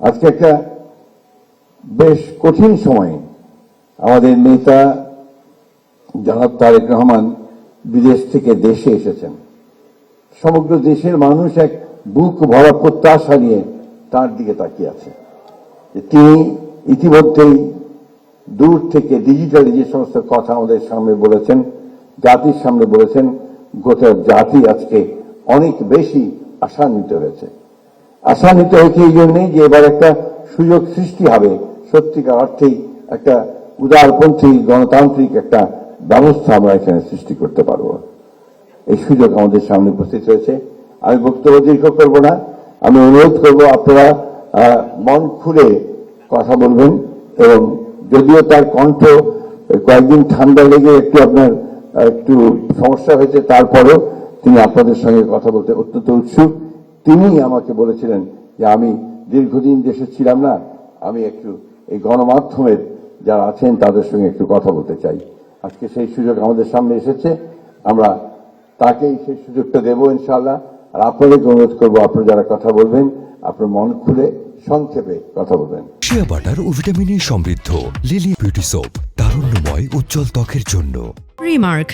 আজকে একটা বেশ কঠিন সময়ে আমাদের নেতা জনাব তারেক রহমান বিদেশ থেকে দেশে এসেছেন। সমগ্র দেশের মানুষ এক বুক ভরা প্রত্যাশা নিয়ে তার দিকে তাকিয়ে আছে। তিনি ইতিমধ্যেই দূর থেকে ডিজিটালি যে সমস্ত কথা আমাদের সামনে বলেছেন, জাতির সামনে বলেছেন, গোটা জাতি আজকে অনেক বেশি আশান্বিত হয়েছে। আশান্বিত হয়েছে এই জন্যই যে এবার একটা সুযোগ সৃষ্টি হবে। সত্যিকার অর্থেই একটা উদারপন্থী, গণতান্ত্রিক একটা ব্যবস্থা আমরা এখানে সৃষ্টি করতে পারব। এই সুযোগ আমাদের সামনে উপস্থিত হয়েছে। আমি বক্তব্য দীর্ঘ করব না। আমি অনুরোধ করব আপনারা মন খুলে কথা বলবেন এবং যদিও তার কণ্ঠ কয়েকদিন ঠান্ডা লেগে একটু আপনার একটু সমস্যা হয়েছে, তারপরেও তিনি আপনাদের সঙ্গে কথা বলতে অত্যন্ত উৎসুক। তিনিই আমাকে বলেছিলেন যে আমি দীর্ঘদিন দেশে ছিলাম না আমি একটু এই গণমাধ্যমের যারা আছেন তাদের সঙ্গে একটু কথা বলতে চাই। আজকে সেই সুযোগ আমাদের সামনে এসেছে আমরা তাকেই সেই সুযোগটা দেবো ইনশাআল্লাহ। আর আপনাদেরকে অনুরোধ করব আপনারা যারা কথা বলবেন আপনার মন খুলে সংক্ষেপে কথা বলবেন। শিয়া বাটার ও ভিটামিনে সমৃদ্ধ লিলি বিউটি সোপ তারুণ্যময় উজ্জ্বল ত্বকের জন্য। রিমার্ক